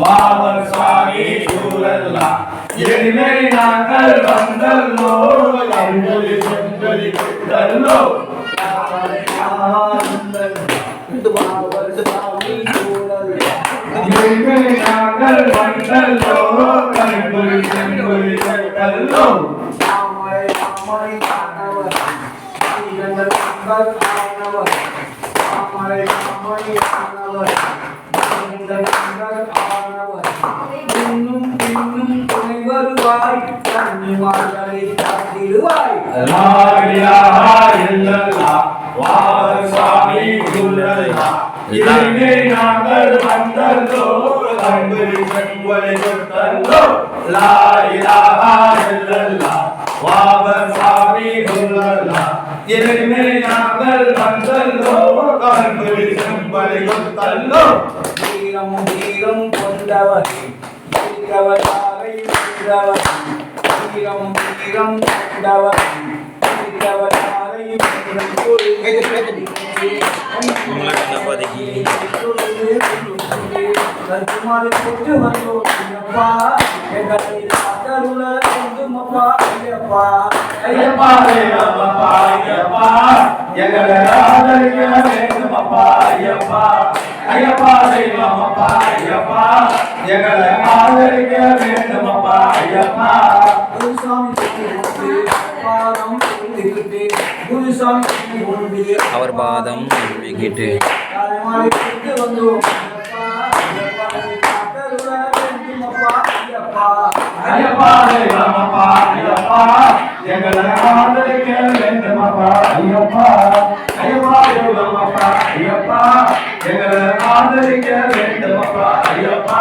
வாமன் சுவாமி சூழல்லா எளிமை நாங்கள் வந்தல்லோ அன்பொலி செம்பொலி கொடுத்தல்லோ எளிமை நாங்கள் வந்தல்லோ அன்பொலி செம்பொலி கொடுத்தல்லோ இன்னும் இன்னும் துணை வருவாய் கன்னிமார்களை காத்திடுவாய் லாயிலாஹ இல்லல்லா இல்லல்லா எளிமை நாங்கள் வந்தல்லோ அன்பொலி செம்பொலி கொடுத்தல்லோ வீரம் வீரம் கொண்டவர் வீரவதாரை வீரவர் வீரம் வீரம் கொண்டவர் வீரவதாரை கருமாறு கொண்டு வந்தோம் எங்களை வேண்டுமப்பா ஐயப்பா. ஐயப்பா ஐயப்பா ஐயப்பா. எங்களை ஆதரிக்க வேண்டுமப்பா ஐயப்பா. ஐயப்பா தெய்வமப்பா ஐயப்பா. எங்களை ஆதரிக்க வேண்டுமப்பா ஐயப்பா. குருசாமி பாதம் குருசாமி அவர் பாதம் வந்தோம் ஐயப்பா, ஐயப்பா, காத்தருள வேண்டுமப்பா ஐயப்பா ஐயப்பா தெய்வமப்பா ஐயப்பா. எங்களை ஆதரிக்க வேண்டுமப்பா ஐயப்பா. ஐயப்பா தெய்வமப்பா ஐயப்பா. எங்களை ஆதரிக்க வேண்டுமப்பா ஐயப்பா.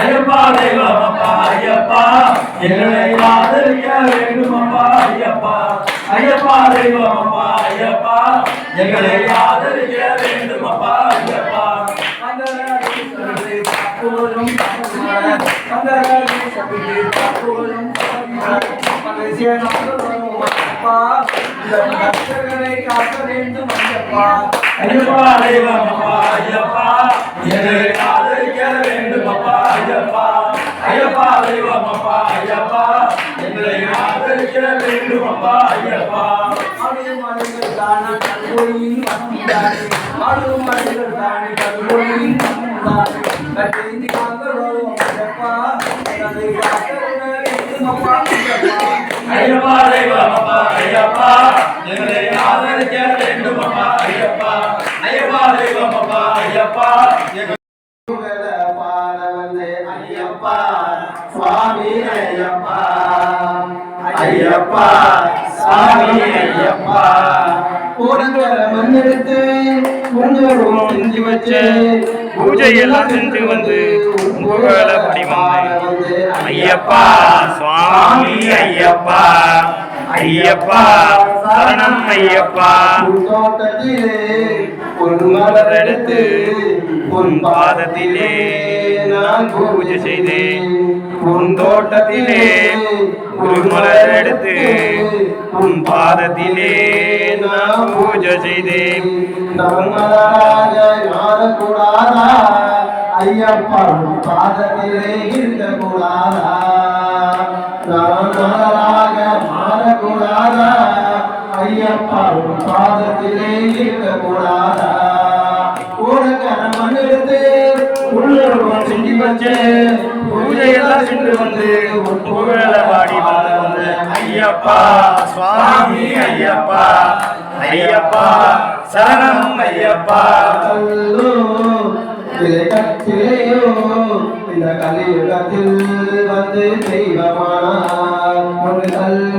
ஐயப்பா தெய்வமப்பா ஐயப்பா. எங்களை ஆதரிக்க வேண்டுமப்பா ஐயப்பா. ஐயப்பா தெய்வமப்பா ஐயப்பா. எங்களை ஆதரிக்க வேண்டுமப்பா ஐயப்பா. ஐயப்பா தெய்வமப்பா ஐயப்பா எங்களை ஆதரிக்க வேண்டுமப்பா ஐயப்பா. ஐயப்பா தெய்வமப்பா ஐயப்பா எங்களை ஆதரிக்க வேண்டுமப்பா ஐயப்பா ஐயப்பா தெய்வமப்பா ஐயப்பா எங்களை ஆதரிக்க வேண்டுமப்பா ஐயப்பா. ஐயப்பா தெய்வமப்பா ஐயப்பா. எங்களை ஐயப்பா சுவாமி ஐயப்பா. ஐயப்பா சாமி ஐயப்பா. போடுங்கிற மண்ணெடுத்து பொங்கலும் செஞ்சு வச்சு பூஜை எல்லாம் செஞ்சு வந்து புகழப்படி வந்து ஐயப்பா சுவாமி ஐயப்பா. ஐயப்பா சரணம் ஐயப்பா. தோட்டத்திலே பொன் மலர் எடுத்து உன் பாதத்திலே நான் பூஜை செய்தேன். பொன் தோட்டத்திலே ஒரு மலர் எடுத்து உன் பாதத்திலே நான் பூஜை செய்தேன். கூடாதா ஐயப்பா பாதத்திலே இருக்க கூடாதா மலராக பாடக்கூடாதா ஐயப்பாவும் உன் பாதத்திலே இருக்கக்கூடாதா? ஊரக்கர மண்ணெடுத்து உள்ளுருவம் செஞ்சு வச்சு பூஜையெல்லாம் சென்று வந்து உன் புகழ பாடி வந்து வந்து ஐயப்பா. சுவாமி ஐயப்பா. ஐயப்பா சரணம் ஐயப்பா. கல்லோ இந்த கலியுகத்தில் வந்து தெய்வமானார். ஒரு கல்லோ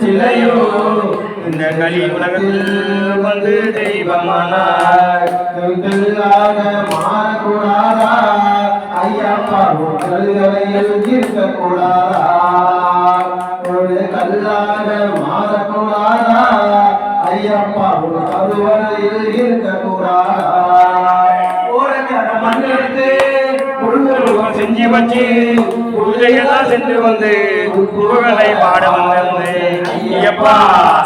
சிலையோ இந்த கலி உலகத்தில் வந்து தெய்வமானார் மாறக்கூடாதா? ஐயப்பா கல்களையில் இருக்கக்கூடாதா ஒரு கல்லாக மாறக்கூடாதா ஐயப்பா ஒரு கரு குருகுருவம் வச்சு பூஜையெல்லாம் சென்று வந்து புகழை பாட வந்தது ஐயப்பா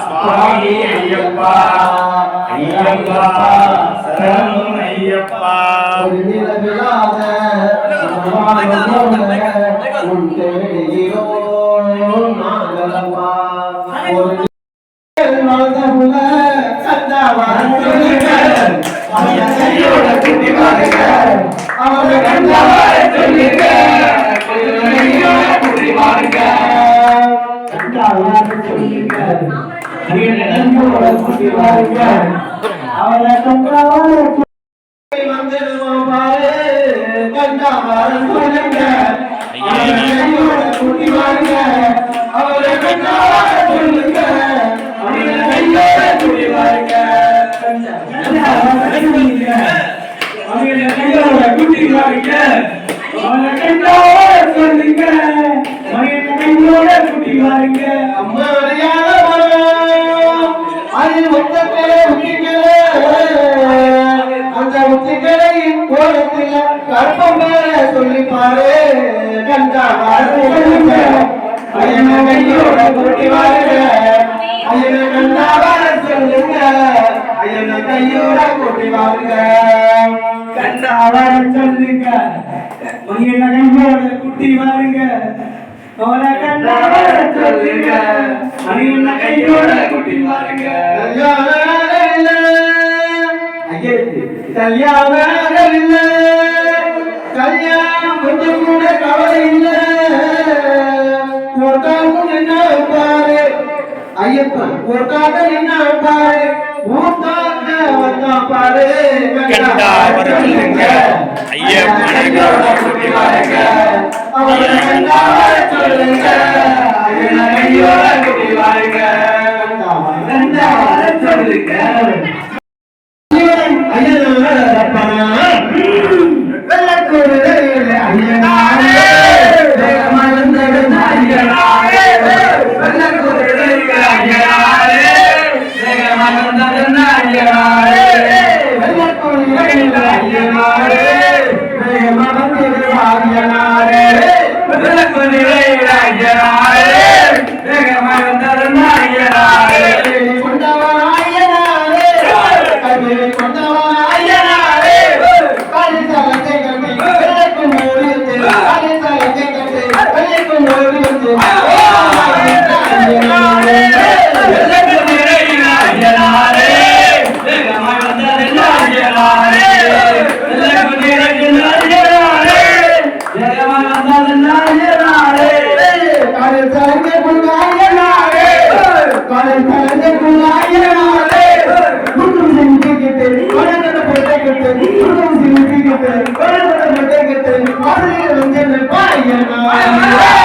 சுவாமி ஐயப்பா ஐயப்பா சரணம் ஐயப்பா. ஒரு நிலவிலாத சொல்லி கண்டாவார சொல்லுங்க கையோட குட்டி பாருங்க அவனை சொல்லுங்க அவனை கையோட பாருங்க சொல்லுங்க கையோட குட்டி பாருங்க அது ஒத்த அந்த உச்சிக்கலையின் கோலத்தில் கற்பம் பேர சொல்லி பாரு கண்டா சொல்லுங்க ஐயன கையோட குட்டி கண்டாவார சொல்லுங்க. ஐயன கையோட கண்டாவார சொல்லுங்க. ஐயன கையோட குட்டி வாருங்க. கையோட குட்டி பாருங்க கல்யாணம் இல்ல கல்யாணம் கொஞ்சம் கூட கவலை இல்ல ஒரு காலம் என்ன பாரு ஐயப்பன் ஒரு காலம் என்ன பாரு ஊத்தாக்க வந்தா பாரு ஐயப்பன் வர சொல்லுங்க. ஐயப்பனை சொல்லுங்க Yeah.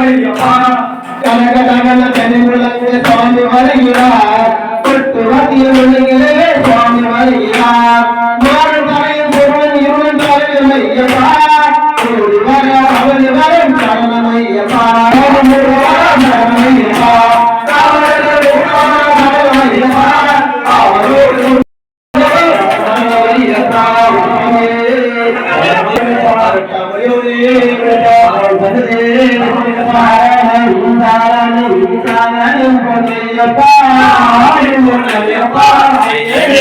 சரணம் ஐயப்பா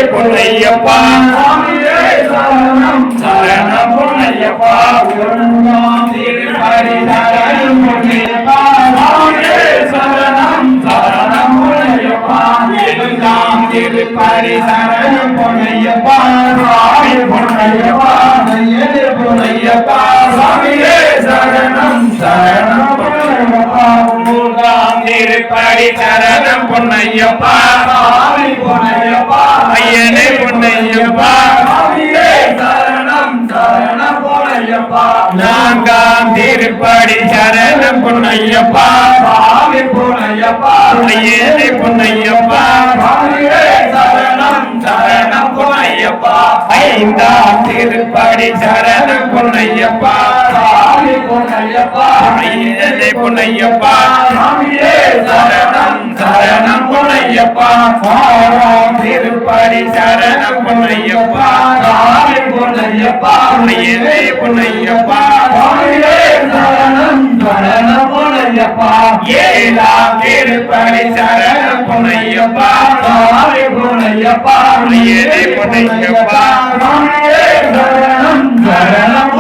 பொன்னையப்பா. சரணம். பொன்னையப்பா. திருப்படி சரணம் பொன்னையப்பா. சரணம். சரணம் பொன்னையப்பா. சரணம் பொன்னையப்பா. சுவாமி பொன்னையப்பா. பொன்னையப்பா. சுவாமியே சரணம். சரணம் பொன்னையப்பா. திருப்படி சரணம் பொன்னையப்பா. சுவாமி பொன்னையப்பா. ஐயனே பொன்னையப்பா. சரணம் சரணம் பொன்னையப்பா. நான்காம் திருப்படி சரணம் பொன்னையப்பா. சுவாமி பொன்னையப்பா. ஐயனே பொன்னையப்பா. சரணம் சரணம் பொன்னையப்பா. ஐந்தாம் திருப்படி சரணம் பொன்னையப்பா. சுவாமி பொன்னையப்பா ஐயனே பொன்னையப்பா. சுவாமியே சரணம் சரணம் திருப்படி சரணம் ஐயனே சரணம் சரணம் திருப்படி சரணம் ஐயனே சரணம் சரணம்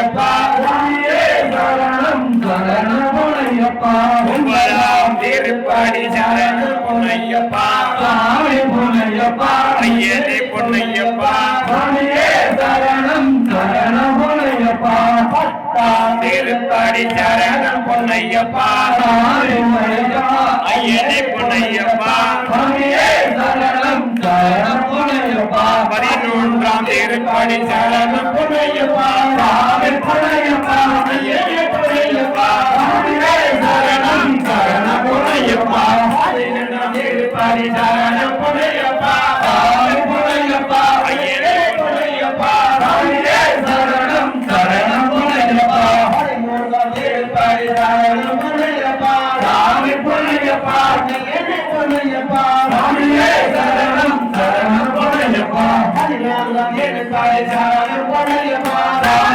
பொன்னையப்பா சுவாமியே சரணம் சரணம் பொன்னையப்பா ஒன்பதாம் திருப்படி சரணம் பொன்னையப்பா. சுவாமி பொன்னையப்பா. ஐயனே பொன்னையப்பா. சுவாமியே சரணம் சரணம் பொன்னையப்பா பத்தாம் திருப்படி சரணம் பொன்னையப்பா. சுவாமி பொன்னையப்பா ஐயனே பொன்னையப்பா. சுவாமியே சரணம் சரணம் பொன்னையப்பா பதினொன்றாம் திருப்படி சரணம் பொன்னையப்பா. பொன்னையப்பா பதினான்காம் திருப்பதி சரணம் பொன்னையப்பா